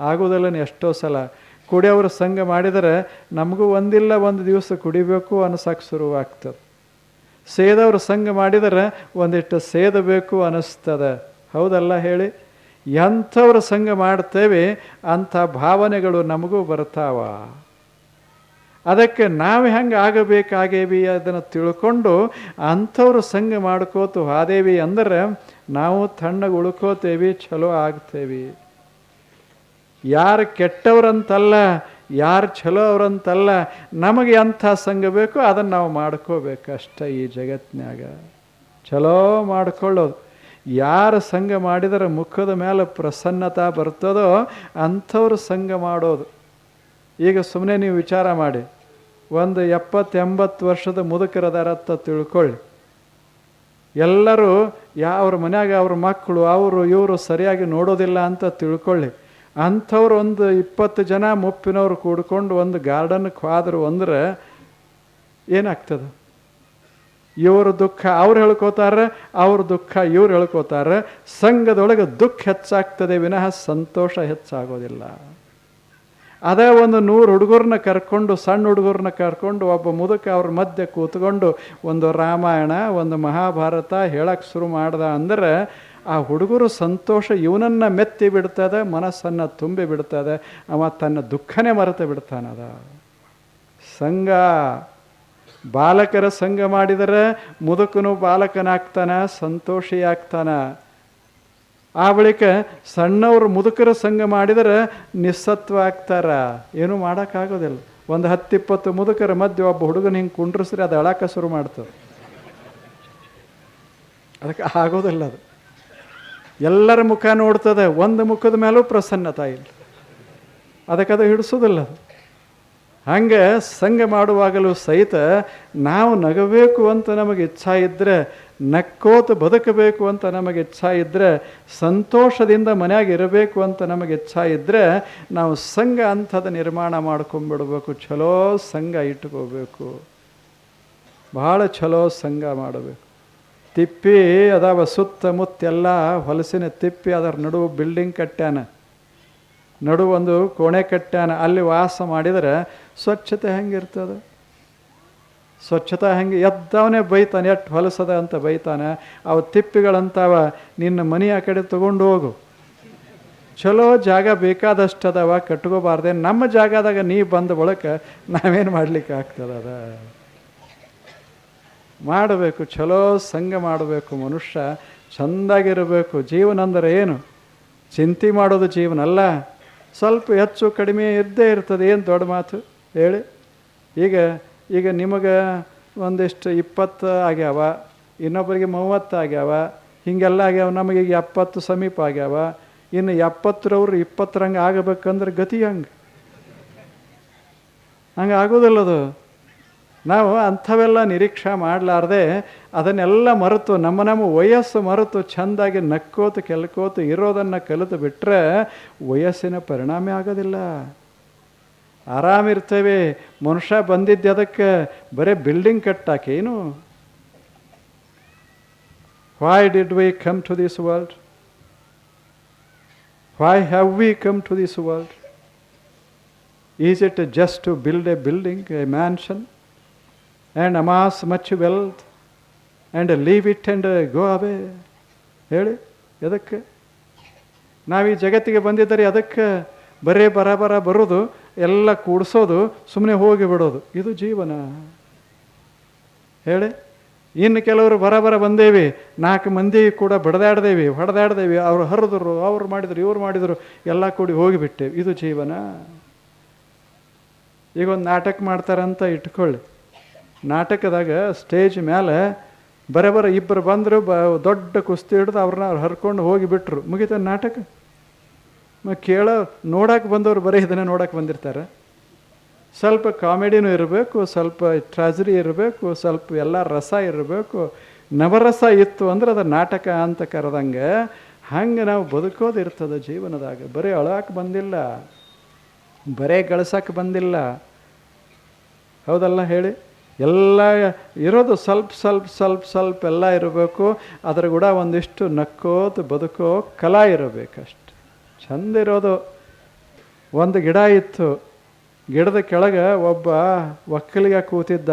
ಆಗೋದಿಲ್ಲ ಎಷ್ಟೋ ಸಲ. ಕುಡಿಯೋರು ಸಂಘ ಮಾಡಿದರೆ ನಮಗೂ ಒಂದಿಲ್ಲ ಒಂದು ದಿವಸ ಕುಡಿಬೇಕು ಅನ್ಸಕ್ಕೆ ಶುರುವಾಗ್ತದೆ. ಸೇದವ್ರ ಸಂಘ ಮಾಡಿದರೆ ಒಂದಿಷ್ಟು ಸೇದಬೇಕು ಅನ್ನಿಸ್ತದೆ. ಹೌದಲ್ಲ ಹೇಳಿ? ಎಂಥವ್ರ ಸಂಘ ಮಾಡ್ತೇವೆ ಅಂಥ ಭಾವನೆಗಳು ನಮಗೂ ಬರ್ತಾವ. ಅದಕ್ಕೆ ನಾವು ಹೆಂಗೆ ಆಗಬೇಕಾಗೇವಿ ಅದನ್ನು ತಿಳ್ಕೊಂಡು ಅಂಥವ್ರು ಸಂಘ ಮಾಡ್ಕೋತು ಹಾದೇವಿ ಅಂದ್ರೆ ನಾವು ತಣ್ಣಗೆ ಉಳ್ಕೋತೇವಿ ಚಲೋ ಆಗ್ತೇವಿ. ಯಾರು ಕೆಟ್ಟವರಂತಲ್ಲ, ಯಾರು ಚಲೋ ಅವ್ರಂತಲ್ಲ ನಮಗೆ ಎಂಥ ಸಂಘ ಬೇಕೋ ಅದನ್ನು ನಾವು ಮಾಡ್ಕೋಬೇಕು ಅಷ್ಟೇ ಈ ಜಗತ್ತಿನಾಗ ಚಲೋ ಮಾಡ್ಕೊಳ್ಳೋದು. ಯಾರು ಸಂಘ ಮಾಡಿದರೆ ಮುಖದ ಮೇಲೆ ಪ್ರಸನ್ನತೆ ಬರ್ತದೋ ಅಂಥವ್ರು ಸಂಘ ಮಾಡೋದು. ಈಗ ಸುಮ್ಮನೆ ನೀವು ವಿಚಾರ ಮಾಡಿ. ಒಂದು ಎಪ್ಪತ್ತು ಎಂಬತ್ತು ವರ್ಷದ ಮುದುಕರದಾರತ್ತ ತಿಳ್ಕೊಳ್ಳಿ. ಎಲ್ಲರೂ ಯಾವ ಮನ್ಯಾಗ ಅವ್ರ ಮಕ್ಕಳು, ಅವರು ಇವರು ಸರಿಯಾಗಿ ನೋಡೋದಿಲ್ಲ ಅಂತ ತಿಳ್ಕೊಳ್ಳಿ. ಅಂಥವ್ರು ಒಂದು ಇಪ್ಪತ್ತು ಜನ ಮುಪ್ಪಿನವ್ರು ಕೂಡ್ಕೊಂಡು ಒಂದು ಗಾರ್ಡನ್ಗೆ ಹೋದ್ರು ಅಂದ್ರೆ ಏನಾಗ್ತದೆ? ಇವ್ರ ದುಃಖ ಅವ್ರು ಹೇಳ್ಕೋತಾರೆ, ಅವ್ರ ದುಃಖ ಇವ್ರು ಹೇಳ್ಕೋತಾರೆ. ಸಂಘದೊಳಗೆ ದುಃಖ ಹೆಚ್ಚಾಗ್ತದೆ, ವಿನಃ ಸಂತೋಷ ಹೆಚ್ಚಾಗೋದಿಲ್ಲ. ಅದೇ ಒಂದು ನೂರು ಹುಡುಗರನ್ನ ಕರ್ಕೊಂಡು, ಸಣ್ಣ ಹುಡುಗರನ್ನ ಕರ್ಕೊಂಡು ಒಬ್ಬ ಮುದುಕ ಅವ್ರ ಮಧ್ಯೆ ಕೂತ್ಕೊಂಡು ಒಂದು ರಾಮಾಯಣ, ಒಂದು ಮಹಾಭಾರತ ಹೇಳಕ್ಕೆ ಶುರು ಮಾಡ್ದ ಅಂದ್ರೆ ಆ ಹುಡುಗರು ಸಂತೋಷ ಇವನನ್ನು ಮೆತ್ತಿ ಬಿಡ್ತದೆ, ಮನಸ್ಸನ್ನು ತುಂಬಿ ಬಿಡ್ತದೆ, ಅವ ತನ್ನ ದುಃಖನೇ ಮರೆತು ಬಿಡ್ತಾನದ. ಸಂಘ, ಬಾಲಕರ ಸಂಘ ಮಾಡಿದರೆ ಮುದುಕನು ಬಾಲಕನಾಗ್ತಾನ, ಸಂತೋಷಿ ಆಗ್ತಾನ. ಆ ಬಳಿಕ ಸಣ್ಣವರು ಮುದುಕರ ಸಂಘ ಮಾಡಿದರೆ ನಿಸ್ಸತ್ವ ಆಗ್ತಾರ. ಏನು ಮಾಡೋಕ್ಕಾಗೋದಿಲ್ಲ. ಒಂದು ಹತ್ತಿಪ್ಪತ್ತು ಮುದುಕರ ಮಧ್ಯೆ ಒಬ್ಬ ಹುಡುಗನ ಹಿಂಗೆ ಕುಂಡ್ರಿಸ್ರೆ ಅದು ಅಳಾಕ ಶುರು ಮಾಡ್ತದೆ. ಅದಕ್ಕೆ ಆಗೋದಿಲ್ಲ ಅದು. ಎಲ್ಲರ ಮುಖ ನೋಡ್ತದೆ, ಒಂದು ಮುಖದ ಮೇಲೂ ಪ್ರಸನ್ನತೆ ಇಲ್ಲ. ಅದಕ್ಕೆ ಅದು ಹಿಡಿಸೋದಿಲ್ಲ ಅದು. ಹಂಗೆ ಸಂಘ ಮಾಡುವಾಗಲೂ ಸಹಿತ ನಾವು ನಗಬೇಕು ಅಂತ ನಮಗೆ ಇಚ್ಛಾ ಇದ್ದರೆ ನಕ್ಕೋತ ಬದುಕಬೇಕು ಅಂತ ನಮಗೆ ಇಚ್ಛಾ ಇದ್ದರೆ ಸಂತೋಷದಿಂದ ಮನ್ಯಾಗ ಇರಬೇಕು ಅಂತ ನಮಗೆ ಇಚ್ಛಾ ಇದ್ದರೆ ನಾವು ಸಂಘ ಅಂಥದ್ದು ನಿರ್ಮಾಣ ಮಾಡ್ಕೊಂಬಿಡ್ಬೇಕು. ಚಲೋ ಸಂಘ ಇಟ್ಕೋಬೇಕು. ಭಾಳ ಚಲೋ ಸಂಘ ಮಾಡಬೇಕು. ತಿಪ್ಪಿ ಅದಾವ ಸುತ್ತಮುತ್ತೆಲ್ಲ ಹೊಲಸಿನ ತಿಪ್ಪಿ ಅದರ ನಡುವು ಬಿಲ್ಡಿಂಗ್ ಕಟ್ಟ್ಯಾನ. ನಡು ಒಂದು ಕೋಣೆ ಕಟ್ಟ್ಯಾನ. ಅಲ್ಲಿ ವಾಸ ಮಾಡಿದರೆ ಸ್ವಚ್ಛತೆ ಹೆಂಗಿರ್ತದೆ? ಸ್ವಚ್ಛತೆ ಹೆಂಗೆ? ಎದ್ದವನೇ ಬೈತಾನೆ, ಎಷ್ಟು ಹೊಲಸದ ಅಂತ ಬೈತಾನೆ. ಅವು ತಿಪ್ಪಿಗಳಂತಾವ, ನಿನ್ನ ಮನೆ ಆ ಕಡೆ ತಗೊಂಡು ಹೋಗು. ಚಲೋ ಜಾಗ ಬೇಕಾದಷ್ಟು ಅದಾವ ಕಟ್ಕೋಬಾರ್ದೆ. ನಮ್ಮ ಜಾಗದಾಗ ನೀ ಬಂದ ಬಳಕ ನಾವೇನು ಮಾಡ್ಲಿಕ್ಕೆ ಆಗ್ತದ ಮಾಡಬೇಕು ಚಲೋ ಸಂಘ ಮಾಡಬೇಕು ಮನುಷ್ಯ, ಚೆಂದಾಗಿರಬೇಕು. ಜೀವನ ಅಂದರೆ ಏನು? ಚಿಂತೆ ಮಾಡೋದು ಜೀವನ ಅಲ್ಲ. ಸ್ವಲ್ಪ ಹೆಚ್ಚು ಕಡಿಮೆ ಇದ್ದೇ ಇರ್ತದೆ. ಏನು ದೊಡ್ಡ ಮಾತು? ಹೇಳಿ. ಈಗ ಈಗ ನಿಮಗೆ ಒಂದಿಷ್ಟು ಇಪ್ಪತ್ತು ಆಗ್ಯಾವ, ಇನ್ನೊಬ್ಬರಿಗೆ ಮೂವತ್ತು ಆಗ್ಯಾವ, ಹೀಗೆಲ್ಲ ಆಗ್ಯಾವ, ನಮಗೆ ಈಗ ಎಪ್ಪತ್ತು ಸಮೀಪ ಆಗ್ಯಾವ, ಇನ್ನು ಎಪ್ಪತ್ತರವ್ರು ಇಪ್ಪತ್ತರಂಗೆ ಆಗಬೇಕಂದ್ರೆ ಗತಿ ಹಂಗೆ? ಹಂಗೆ ಆಗೋದಿಲ್ಲದು ನಾವು ಅಂಥವೆಲ್ಲ ನಿರೀಕ್ಷೆ ಮಾಡಲಾರ್ದೆ ಅದನ್ನೆಲ್ಲ ಮರೆತು ನಮ್ಮ ನಮ್ಮ ವಯಸ್ಸು ಮರೆತು ಚೆಂದಾಗಿ ನಕ್ಕೋತು ಕೆಲ್ಕೋತು ಇರೋದನ್ನು ಕಲಿತು ಬಿಟ್ಟರೆ ವಯಸ್ಸಿನ ಪರಿಣಾಮ ಆಗೋದಿಲ್ಲ. ಆರಾಮಿರ್ತೇವೆ, ಮನುಷ್ಯ ಬಂದಿದ್ದೆ ಅದಕ್ಕೆ ಬರೀ building ಕಟ್ಟಾಕೇನು why did we come to this world why have we come to this world is it just to build a building a mansion and amass much wealth and leave it and go away ಹೇಳಿ, ಎದಕ್ಕೆ? ನಾವು ಈ ಜಗತ್ತಿಗೆ ಬಂದಿದ್ದರೆ ಅದಕ್ಕೆ ಬರೇ ಬರ ಬರ ಬರೋದು, ಎಲ್ಲ ಕೂಡಿಸೋದು ಸುಮ್ಮನೆ ಹೋಗಿ ಬಿಡೋದು. ಇದು ಜೀವನ. ಹೇಳಿ, ಇನ್ನು ಕೆಲವರು ಬರ ಬರ ಬಂದೇವಿ, ನಾಲ್ಕು ಮಂದಿ ಕೂಡ ಬಡದಾಡ್ದೇವಿ, ಹೊಡೆದಾಡ್ದೇವಿ, ಅವ್ರು ಹರಿದ್ರು, ಅವ್ರು ಮಾಡಿದ್ರು, ಇವ್ರು ಮಾಡಿದರು, ಎಲ್ಲ ಕೂಡಿ ಹೋಗಿಬಿಟ್ಟೇವೆ ಇದು ಜೀವನ. ಈಗ ಒಂದು ನಾಟಕ ಮಾಡ್ತಾರಂತ ಇಟ್ಕೊಳ್ಳಿ. ನಾಟಕದಾಗ ಸ್ಟೇಜ್ ಮೇಲೆ ಬರೇ ಬರೋ ಇಬ್ಬರು ಬಂದರು ಬ ದೊಡ್ಡ ಕುಸ್ತಿ ಹಿಡಿದು ಅವ್ರನ್ನ ಅವ್ರು ಹರ್ಕೊಂಡು ಹೋಗಿಬಿಟ್ರು ಮುಗಿತ ನಾಟಕ? ಕೇಳೋ, ನೋಡೋಕೆ ಬಂದವರು ಬರೀ ಇದನ್ನ ನೋಡೋಕೆ ಬಂದಿರ್ತಾರೆ. ಸ್ವಲ್ಪ ಕಾಮಿಡಿನೂ ಇರಬೇಕು, ಸ್ವಲ್ಪ ಟ್ರಾಜರಿ ಇರಬೇಕು, ಸ್ವಲ್ಪ ಎಲ್ಲ ರಸ ಇರಬೇಕು. ನವರಸ ಇತ್ತು ಅಂದ್ರೆ ಅದು ನಾಟಕ ಅಂತ ಕರೆದಂಗೆ ಹಂಗೆ ನಾವು ಬದುಕೋದು ಇರ್ತದೆ ಜೀವನದಾಗ. ಬರೀ ಅಳಕ್ಕೆ ಬಂದಿಲ್ಲ, ಬರೇ ಗಳಿಸೋಕೆ ಬಂದಿಲ್ಲ. ಹೌದಲ್ಲ ಹೇಳಿ? ಎಲ್ಲ ಇರೋದು ಸ್ವಲ್ಪ ಸ್ವಲ್ಪ ಸ್ವಲ್ಪ ಸ್ವಲ್ಪ ಎಲ್ಲ ಇರಬೇಕು. ಅದ್ರ ಕೂಡ ಒಂದಿಷ್ಟು ನಕ್ಕೋದು ಬದುಕೋ ಕಲಾ ಇರಬೇಕಷ್ಟು. ಚಂದ ಇರೋದು. ಒಂದು ಗಿಡ ಇತ್ತು. ಗಿಡದ ಕೆಳಗೆ ಒಬ್ಬ ಒಕ್ಕಲಿಗ ಕೂತಿದ್ದ.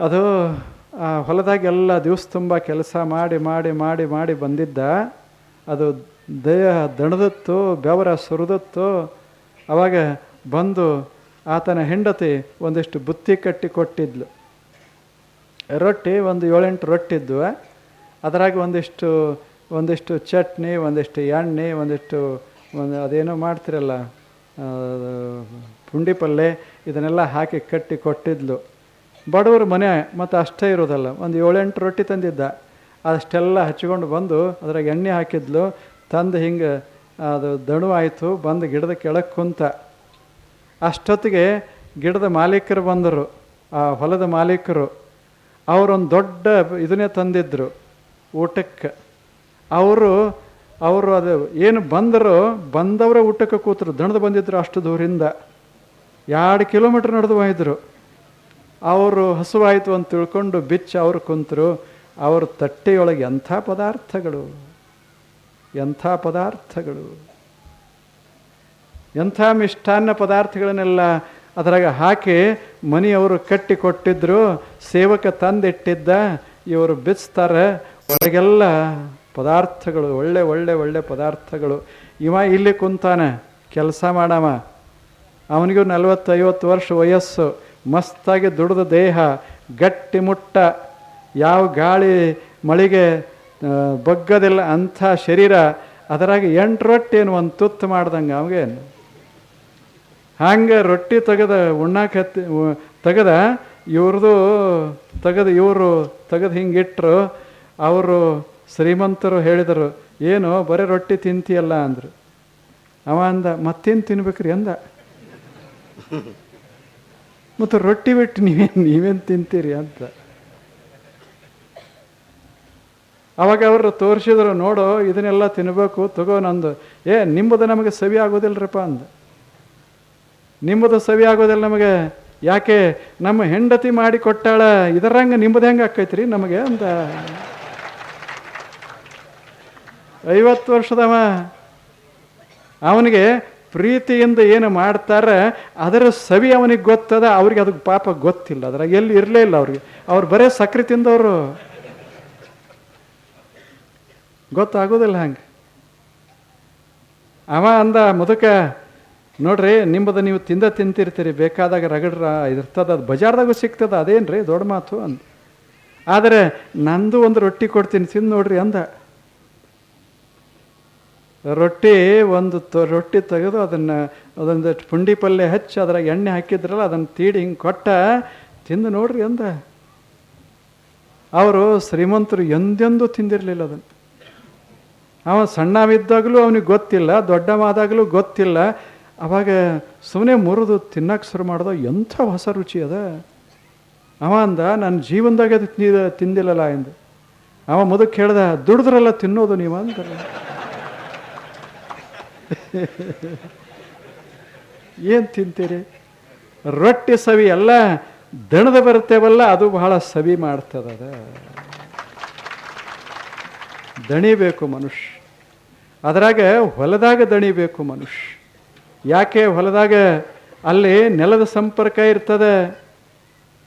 ಅದು ಆ ಹೊಲದಾಗೆಲ್ಲ ದಿವಸ ತುಂಬ ಕೆಲಸ ಮಾಡಿ ಮಾಡಿ ಮಾಡಿ ಮಾಡಿ ಬಂದಿದ್ದ. ಅದು ದೇಹ ದಣದತ್ತು, ಬೆವರ ಸುರಿದತ್ತು. ಅವಾಗ ಬಂದು ಆತನ ಹೆಂಡತಿ ಒಂದಿಷ್ಟು ಬುತ್ತಿ ಕಟ್ಟಿ ಕೊಟ್ಟಿದ್ಲು. ರೊಟ್ಟಿ ಒಂದು ಏಳೆಂಟು ರೊಟ್ಟಿ ಇದ್ವು. ಅದರಾಗ ಒಂದಿಷ್ಟು ಒಂದಿಷ್ಟು ಚಟ್ನಿ, ಒಂದಿಷ್ಟು ಎಣ್ಣೆ, ಒಂದಿಷ್ಟು ಒಂದು ಅದೇನೋ ಮಾಡ್ತಿರಲ್ಲ ಪುಂಡಿ ಪಲ್ಯ ಇದನ್ನೆಲ್ಲ ಹಾಕಿ ಕಟ್ಟಿ ಕೊಟ್ಟಿದ್ಲು. ಬಡವ್ರ ಮನೆ ಮತ್ತು ಅಷ್ಟೇ ಇರೋದಲ್ಲ, ಒಂದು ಏಳೆಂಟು ರೊಟ್ಟಿ ತಂದಿದ್ದ. ಅಷ್ಟೆಲ್ಲ ಹಚ್ಕೊಂಡು ಬಂದು ಅದ್ರಾಗ ಎಣ್ಣೆ ಹಾಕಿದ್ಲು. ತಂದು ಹಿಂಗೆ, ಅದು ದಣು ಆಯಿತು, ಬಂದು ಗಿಡದ ಕೆಳಗೆ ಕುಂತ. ಅಷ್ಟೊತ್ತಿಗೆ ಗಿಡದ ಮಾಲೀಕರು ಬಂದರು. ಆ ಹೊಲದ ಮಾಲೀಕರು, ಅವರೊಂದು ದೊಡ್ಡ ಇದನ್ನೇ ತಂದಿದ್ದರು ಊಟಕ್ಕೆ. ಅವರು ಅವರು ಅದು ಏನು ಬಂದರು ಬಂದವರೇ ಊಟಕ್ಕೆ ಕೂತರು. ದಣದು ಬಂದಿದ್ದರು ಅಷ್ಟು ದೂರಿಂದ. ಎರಡು ಕಿಲೋಮೀಟ್ರ್ ನಡೆದು ಹೋಯ್ದರು ಅವರು ಹಸುವಾಯಿತು ಅಂತ ತಿಳ್ಕೊಂಡು ಬಿಚ್ಚಿ ಅವರು ಕುಂತರು. ಅವ್ರ ತಟ್ಟೆಯೊಳಗೆ ಎಂಥ ಪದಾರ್ಥಗಳು ಎಂಥ ಪದಾರ್ಥಗಳು. ಎಂಥ ಮಿಷ್ಟಾನ್ನ ಪದಾರ್ಥಗಳನ್ನೆಲ್ಲ ಅದರಾಗ ಹಾಕಿ ಮನೆಯವರು ಕಟ್ಟಿ ಕೊಟ್ಟಿದ್ರು ಸೇವಕ ತಂದಿಟ್ಟಿದ್ದ, ಇವರು ಬಿಚ್ತಾರೆ. ಒಳಗೆಲ್ಲ ಪದಾರ್ಥಗಳು, ಒಳ್ಳೆ ಒಳ್ಳೆ ಒಳ್ಳೆ ಪದಾರ್ಥಗಳು. ಇವ ಇಲ್ಲಿ ಕುಂತಾನೆ, ಕೆಲಸ ಮಾಡವ. ಅವನಿಗೂ ನಲವತ್ತೈವತ್ತು ವರ್ಷ ವಯಸ್ಸು. ಮಸ್ತಾಗಿ ದುಡಿದ ದೇಹ, ಗಟ್ಟಿ ಮುಟ್ಟ. ಯಾವ ಗಾಳಿ ಮಳಿಗೆ ಬಗ್ಗದಿಲ್ಲ ಅಂಥ ಶರೀರ. ಅದರಾಗ ಎಂಟು ರೊಟ್ಟಿ ಏನು ಒಂದು ತುತ್ತು ಮಾಡ್ದಂಗೆ ಅವಾಗೇನು? ಹಂಗೆ ರೊಟ್ಟಿ ತೆಗೆದ, ಉಣ್ಣಾಕ ಹತ್ತಿ ತೆಗೆದ ಇವ್ರದ್ದು ತೆಗೆದು, ಇವರು ತೆಗೆದು ಹಿಂಗಿಟ್ರು ಅವರು ಶ್ರೀಮಂತರು ಹೇಳಿದರು, ಏನು, ಬರೀ ರೊಟ್ಟಿ ತಿಂತೀಯಲ್ಲ ಅಂದರು. ಅವ ಅಂದ, ಮತ್ತೇನು ತಿನ್ಬೇಕ್ರಿ ಅಂದ. ಮತ್ತು ರೊಟ್ಟಿ ಬಿಟ್ಟು ನೀವೇನು ನೀವೇನು ತಿಂತೀರಿ ಅಂತ. ಅವಾಗ ಅವರು ತೋರಿಸಿದ್ರು, ನೋಡು, ಇದನ್ನೆಲ್ಲ ತಿನ್ನಬೇಕು ತಗೋ ನಂದು. ಏ ನಿಮ್ಮದು ನಮಗೆ ಸವಿ ಆಗೋದಿಲ್ರಪ್ಪ ಅಂದ. ನಿಮ್ಮದು ಸವಿ ಆಗೋದಿಲ್ಲ ನಮಗೆ. ಯಾಕೆ? ನಮ್ಮ ಹೆಂಡತಿ ಮಾಡಿ ಕೊಟ್ಟಾಳ ಇದರಂಗ ನಿಮ್ಮದು ಹೆಂಗೆ ಆಕೈತ್ರಿ ನಮಗೆ ಅಂತ. ಐವತ್ತು ವರ್ಷದವ. ಅವನಿಗೆ ಪ್ರೀತಿಯಿಂದ ಏನು ಮಾಡ್ತಾರೆ, ಅದರ ಸವಿ ಅವನಿಗೆ ಗೊತ್ತದ, ಅವ್ರಿಗೆ ಅದಕ್ಕೆ ಪಾಪ ಗೊತ್ತಿಲ್ಲ. ಅದ್ರಾಗ ಎಲ್ಲಿ ಇರಲೇ ಇಲ್ಲ ಅವ್ರಿಗೆ. ಅವ್ರು ಬರೇ ಸಕ್ರೆ ತಿಂದವರು. ಗೊತ್ತಾಗೋದಿಲ್ಲ ಹಂಗೆ. ಅವ ಅಂದ, ಮುದುಕ ನೋಡ್ರಿ, ನಿಮ್ಮದು ನೀವು ತಿಂದ ತಿಂತಿರ್ತೀರಿ, ಬೇಕಾದಾಗ ರಗಡ್ರ ಇರ್ತದ, ಅದು ಬಜಾರ್ದಾಗೂ ಸಿಗ್ತದ, ಅದೇನ್ರಿ, ದೊಡ್ಡ ಮಾತು ಅಂದ. ಆದರೆ, ನಂದು ಒಂದು ರೊಟ್ಟಿ ಕೊಡ್ತೀನಿ, ತಿಂದು ನೋಡ್ರಿ ಅಂದ. ರೊಟ್ಟಿ ಒಂದು ತ, ರೊಟ್ಟಿ ತೆಗೆದು ಅದನ್ನು, ಅದೊಂದು ಪುಂಡಿ ಪಲ್ಯ ಹಚ್ಚಿ ಅದ್ರಾಗ ಎಣ್ಣೆ ಹಾಕಿದ್ರಲ್ಲ, ಅದನ್ನು ತೀಡಿ ಹಿಂಗೆ ಕೊಟ್ಟ, ತಿಂದು ನೋಡ್ರಿ ಅಂದ. ಅವರು ಶ್ರೀಮಂತರು ಎಂದೆಂದೂ ತಿಂದಿರಲಿಲ್ಲ ಅದನ್ನು. ಅವ ಸಣ್ಣವಿದ್ದಾಗಲೂ ಅವನಿಗೆ ಗೊತ್ತಿಲ್ಲ, ದೊಡ್ಡವಾದಾಗಲೂ ಗೊತ್ತಿಲ್ಲ ಅವಾಗ ಸುಮ್ಮನೆ ಮುರಿದು ತಿನ್ನಕ್ಕೆ ಶುರು ಮಾಡ್ದ ಎಂಥ ಹೊಸ ರುಚಿ ಅದ? ಅವ ಅಂದ ನನ್ನ ಜೀವನದಾಗ ಅದು ತಿಂದ ತಿಂದಿಲ್ಲಲ್ಲ ಎಂದು. ಅವ ಮುದಕ್ಕೆ ಹೇಳ್ದ, ದುಡಿದ್ರಲ್ಲ ತಿನ್ನೋದು ನೀವು ಅಂತ. ಏನು ತಿಂತೀರಿ? ರೊಟ್ಟಿ ಸವಿ ಎಲ್ಲ ದಣದ ಬರ್ತೇವಲ್ಲ ಅದು ಬಹಳ ಸವಿ ಮಾಡ್ತದ ದಣಿಬೇಕು ಮನುಷ್ಯ. ಅದ್ರಾಗ ಹೊಲದಾಗ ದಣಿಬೇಕು ಮನುಷ್ಯ. ಯಾಕೆ ಹೊಲದಾಗ ಅಲ್ಲಿ ನೆಲದ ಸಂಪರ್ಕ ಇರ್ತದೆ?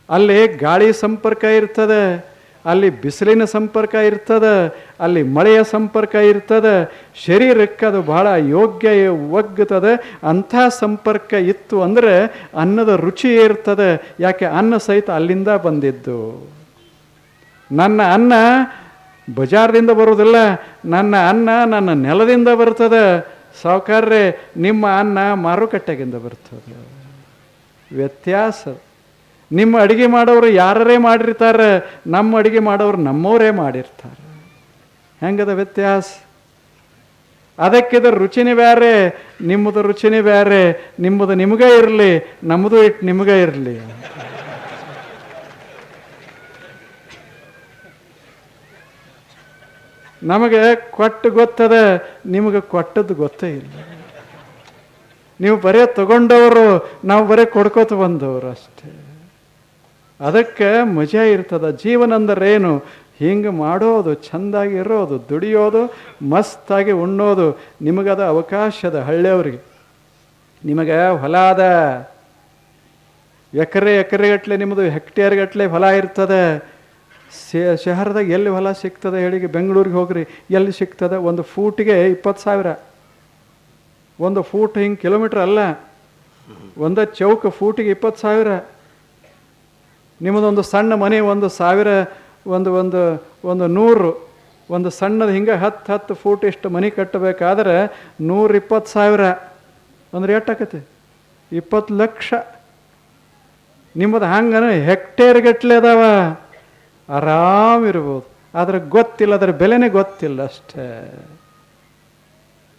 ಅಲ್ಲಿ ಗಾಳಿ ಸಂಪರ್ಕ ಇರ್ತದೆ? ಅಲ್ಲಿ ಬಿಸಿಲಿನ ಸಂಪರ್ಕ ಇರ್ತದೆ? ಅಲ್ಲಿ ಮಳೆಯ ಸಂಪರ್ಕ ಇರ್ತದೆ? ಶರೀರಕ್ಕೆ ಅದು ಬಹಳ ಯೋಗ್ಯ ಒಗ್ಗುತ್ತದೆ ಅಂಥ ಸಂಪರ್ಕ ಇತ್ತು ಅಂದರೆ ಅನ್ನದ ರುಚಿ ಇರ್ತದೆ. ಯಾಕೆ ಅನ್ನ ಸಹಿತ ಅಲ್ಲಿಂದ ಬಂದಿದ್ದು? ನನ್ನ ಅನ್ನ ಬಜಾರ್ದಿಂದ ಬರೋದಿಲ್ಲ ನನ್ನ ಅನ್ನ ನನ್ನ ನೆಲದಿಂದ ಬರ್ತದೆ. ಸಾವುಕಾರ್ರೆ, ನಿಮ್ಮ ಅನ್ನ ಮಾರುಕಟ್ಟೆಗಿಂದ ಬರ್ತದೆ. ವ್ಯತ್ಯಾಸ. ನಿಮ್ಮ ಅಡುಗೆ ಮಾಡೋರು ಯಾರೇ ಮಾಡಿರ್ತಾರೆ, ನಮ್ಮ ಅಡುಗೆ ಮಾಡೋರು ನಮ್ಮವರೇ ಮಾಡಿರ್ತಾರೆ. ಹೆಂಗದ ವ್ಯತ್ಯಾಸ? ಅದಕ್ಕಿದ ರುಚಿನೇ ಬೇರೆ ನಿಮ್ಮದು ರುಚಿನೇ ಬೇರೆ ನಿಮ್ಮದು ನಿಮಗೇ ಇರಲಿ, ನಮ್ಮದು ಇಟ್ಟು ನಿಮಗೇ ಇರಲಿ ನಮಗೆ ಕೊಟ್ಟು ಗೊತ್ತದ, ನಿಮಗೆ ಕೊಟ್ಟದ್ದು ಗೊತ್ತೇ ಇಲ್ಲ. ನೀವು ಬರೇ ತಗೊಂಡವರು, ನಾವು ಬರೇ ಕೊಡ್ಕೋತ ಬಂದವರು ಅಷ್ಟೇ. ಅದಕ್ಕೆ ಮಜಾ ಇರ್ತದ. ಜೀವನ ಅಂದರೇನು ಹಿಂಗೆ ಮಾಡೋದು, ಚೆಂದಾಗಿ ಇರೋದು, ದುಡಿಯೋದು, ಮಸ್ತಾಗಿ ಉಣ್ಣೋದು, ನಿಮಗದ ಅವಕಾಶದ ಹಳ್ಳಿಯವ್ರಿಗೆ. ನಿಮಗೆ ಹೊಲ ಅದ. ಎಕರೆ ಎಕರೆಗಟ್ಟಲೆ ನಿಮ್ಮದು ಹೆಕ್ಟೇರ್ಗಟ್ಟಲೆ ಹೊಲ ಇರ್ತದೆ. ಶೇ- ಶಹರದಾಗ ಎಲ್ಲಿ ಹೊಲ ಸಿಗ್ತದೆ ಹೇಳಿ ಬೆಂಗಳೂರಿಗೆ ಹೋಗ್ರಿ. ಎಲ್ಲಿ ಸಿಗ್ತದೆ? ಒಂದು ಫೂಟಿಗೆ ಇಪ್ಪತ್ತು ಸಾವಿರ. ಒಂದು ಫೂಟ್ ಹಿಂಗೆ ಕಿಲೋಮೀಟ್ರ್ ಅಲ್ಲ. ಒಂದು ಚೌಕ ಫೂಟಿಗೆ ಇಪ್ಪತ್ತು ಸಾವಿರ. ನಿಮ್ಮದೊಂದು ಸಣ್ಣ ಮನೆ ಒಂದು ಸಾವಿರ, ಒಂದು ಒಂದು ಒಂದು ನೂರು. ಒಂದು ಸಣ್ಣದು ಹಿಂಗೆ ಹತ್ತು ಹತ್ತು ಫೂಟ್ ಇಷ್ಟು ಮನೆ ಕಟ್ಟಬೇಕಾದ್ರೆ ನೂರಿಪ್ಪತ್ತು ಸಾವಿರ. ಅಂದ್ರೆ ಎಷ್ಟಾಕತಿ ಇಪ್ಪತ್ತು ಲಕ್ಷ. ನಿಮ್ಮದು ಹಂಗನ ಹೆಕ್ಟೇರ್ ಗಟ್ಟಲೆ ಅದಾವ. ಆರಾಮಿರ್ಬೋದು ಆದರೆ ಗೊತ್ತಿಲ್ಲ ಅದರ ಬೆಲೆನೇ ಗೊತ್ತಿಲ್ಲ ಅಷ್ಟೇ.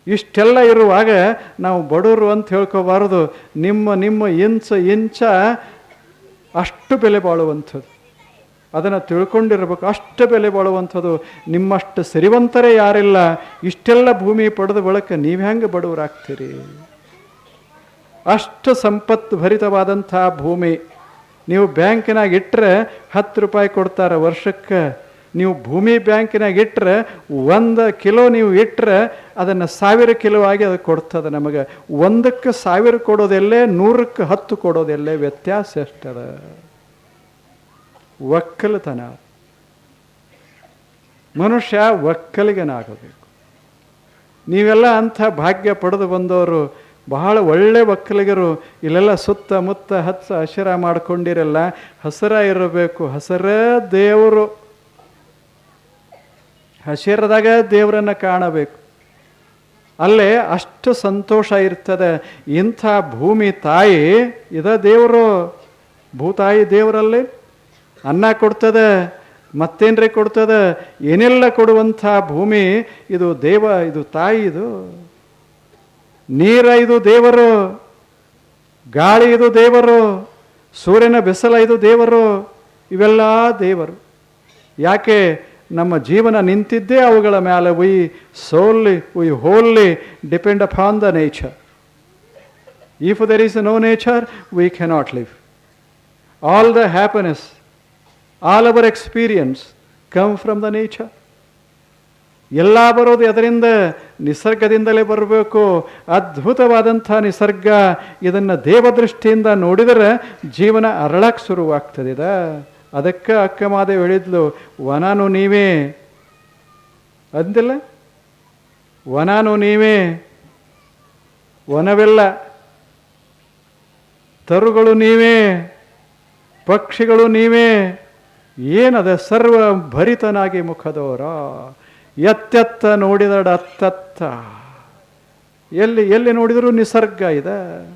ಇಷ್ಟೆಲ್ಲ ಇರುವಾಗ ನಾವು ಬಡವರು ಅಂತ ಹೇಳ್ಕೋಬಾರ್ದು, ನಿಮ್ಮ ನಿಮ್ಮ ಇಂಚ ಇಂಚ ಅಷ್ಟು ಬೆಲೆ ಬಾಳುವಂಥದ್ದು. ಅದನ್ನು ತಿಳ್ಕೊಂಡಿರ್ಬೇಕು, ಅಷ್ಟು ಬೆಲೆ ಬಾಳುವಂಥದ್ದು. ನಿಮ್ಮಷ್ಟು ಸರಿವಂತರೇ ಯಾರಿಲ್ಲ, ಇಷ್ಟೆಲ್ಲ ಭೂಮಿ ಪಡೆದ ಬಳಿಕ ನೀವು ಹೆಂಗೆ ಬಡವರಾಗ್ತೀರಿ? ಅಷ್ಟು ಸಂಪತ್ತು ಭರಿತವಾದಂಥ ಭೂಮಿ. ನೀವು ಬ್ಯಾಂಕಿನಾಗ ಇಟ್ಟರೆ ಹತ್ತು ರೂಪಾಯಿ ಕೊಡ್ತಾರೆ ವರ್ಷಕ್ಕೆ. ನೀವು ಭೂಮಿ ಬ್ಯಾಂಕಿನಾಗ ಇಟ್ಟರೆ ಒಂದು ಕಿಲೋ ನೀವು ಇಟ್ಟರೆ ಅದನ್ನು ಸಾವಿರ ಕಿಲೋ ಆಗಿ ಅದು ಕೊಡ್ತದೆ ನಮಗೆ. ಒಂದಕ್ಕೆ ಸಾವಿರ ಕೊಡೋದೆಲ್ಲೇ, ನೂರಕ್ಕೆ ಹತ್ತು ಕೊಡೋದೆಲ್ಲೇ ವ್ಯತ್ಯಾಸ ಎಷ್ಟದ? ಒಕ್ಕಲತನ. ಮನುಷ್ಯ ಒಕ್ಕಲಿಗನಾಗಬೇಕು. ನೀವೆಲ್ಲ ಅಂಥ ಭಾಗ್ಯ ಪಡೆದು ಬಂದವರು ಬಹಳ ಒಳ್ಳೆ ಒಕ್ಕಲಿಗರು. ಇಲ್ಲೆಲ್ಲ ಸುತ್ತಮುತ್ತ ಹಚ್ಚ ಹಸಿರ ಮಾಡ್ಕೊಂಡಿರಲ್ಲ, ಹಸಿರ ಇರಬೇಕು, ಹಸಿರ ದೇವರು. ಹಸಿರದಾಗ ದೇವರನ್ನು ಕಾಣಬೇಕು. ಅಲ್ಲೇ ಅಷ್ಟು ಸಂತೋಷ ಇರ್ತದೆ. ಇಂಥ ಭೂಮಿ ತಾಯಿ, ಇದ ದೇವರು. ಭೂತಾಯಿ ದೇವರಲ್ಲಿ. ಅನ್ನ ಕೊಡ್ತದೆ, ಮತ್ತೇನ್ರಿ ಕೊಡ್ತದೆ? ಏನೆಲ್ಲ ಕೊಡುವಂಥ ಭೂಮಿ? ಇದು ದೇವ, ಇದು ತಾಯಿ, ಇದು ನೀರ ಇದು ದೇವರು, ಗಾಳಿ ಇದು ದೇವರು, ಸೂರ್ಯನ ಬೆಸಲ ಇದು ದೇವರು, ಇವೆಲ್ಲ ದೇವರು. ಯಾಕೆ? ನಮ್ಮ ಜೀವನ ನಿಂತಿದ್ದೇ ಅವುಗಳ ಮೇಲೆ we solely we wholly depend upon the nature. If there is no nature we cannot live all the happiness all our experience come from the nature ಎಲ್ಲ ಬರೋದು ಅದರಿಂದ ನಿಸರ್ಗದಿಂದಲೇ ಬರಬೇಕು. ಅದ್ಭುತವಾದಂಥ ನಿಸರ್ಗ ಇದನ್ನು ದೇವದೃಷ್ಟಿಯಿಂದ ನೋಡಿದರೆ ಜೀವನ ಅರಳಕ್ಕೆ ಶುರುವಾಗ್ತದೆ ಇದ. ಅದಕ್ಕೆ ಅಕ್ಕ ಮಾದೇವ್ ಹೇಳಿದ್ಲು, ವನಾನು ನೀವೇ. ಅಂದಿಲ್ಲ? ವನಾನು ನೀವೇ. ವನವೆಲ್ಲ ತರುಗಳು ನೀವೇ. ಪಕ್ಷಿಗಳು ನೀವೇ. ಏನದ ಸರ್ವ ಭರಿತನಾಗಿ ಮುಖದವರ. ಎತ್ತೆತ್ತ ನೋಡಿದಡ ಅತ್ತತ್ತ. ಎಲ್ಲಿ ಎಲ್ಲಿ ನೋಡಿದರೂ ನಿಸರ್ಗ ಇದೆ.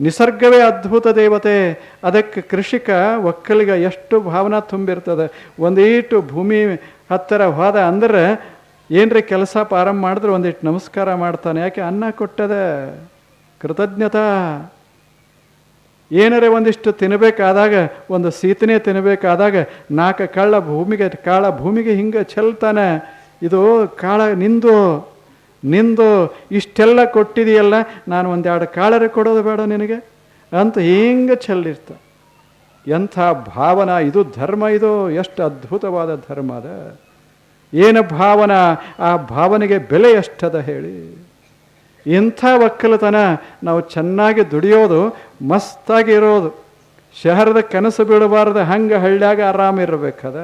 ನಿಸರ್ಗವೇ ಅದ್ಭುತ ದೇವತೆ. ಅದಕ್ಕೆ ಕೃಷಿಕ ಒಕ್ಕಲಿಗ ಎಷ್ಟು ಭಾವನಾ ತುಂಬಿರ್ತದೆ. ಒಂದೀಟು ಭೂಮಿ ಹತ್ತಿರ ಹೋದ ಅಂದ್ರೆ ಏನ್ರಿ ಕೆಲಸ ಪ್ರಾರಂಭ ಮಾಡಿದ್ರೆ ಒಂದಿಟ್ಟು ನಮಸ್ಕಾರ ಮಾಡ್ತಾನೆ. ಯಾಕೆ ಅನ್ನ ಕೊಟ್ಟದೆ? ಕೃತಜ್ಞತಾ. ಏನರೆ ಒಂದಿಷ್ಟು ತಿನ್ನಬೇಕಾದಾಗ ಒಂದು ಸೀತನೆ ತಿನ್ನಬೇಕಾದಾಗ ನಾಲ್ಕು ಕಳ್ಳ ಭೂಮಿಗೆ, ಕಾಳ ಭೂಮಿಗೆ ಹಿಂಗೆ ಚೆಲ್ತಾನೆ. ಇದು ಕಾಳ, ನಿಂದು ನಿಂದು ಇಷ್ಟೆಲ್ಲ ಕೊಟ್ಟಿದೆಯಲ್ಲ, ನಾನು ಒಂದೆರಡು ಕಾಳರೆ ಕೊಡೋದು ಬೇಡ ನಿನಗೆ. ಅಂತ ಹಿಂಗೆ ಚೆಲ್ಲಿರ್ತ. ಎಂಥ ಭಾವನ, ಇದು ಧರ್ಮ, ಇದು ಎಷ್ಟು ಅದ್ಭುತವಾದ ಧರ್ಮ ಅದ. ಏನು ಭಾವನ, ಆ ಭಾವನೆಗೆ ಬೆಲೆ ಎಷ್ಟದ ಹೇಳಿ. ಇಂಥ ಒಕ್ಕಲತನ ನಾವು ಚೆನ್ನಾಗಿ ದುಡಿಯೋದು, ಮಸ್ತಾಗಿ ಇರೋದು. ಶಹರದ ಕನಸು ಬೀಳಬಾರ್ದು ಹಂಗೆ ಹಳ್ಳಿಯಾಗ ಆರಾಮಿರ್ಬೇಕದ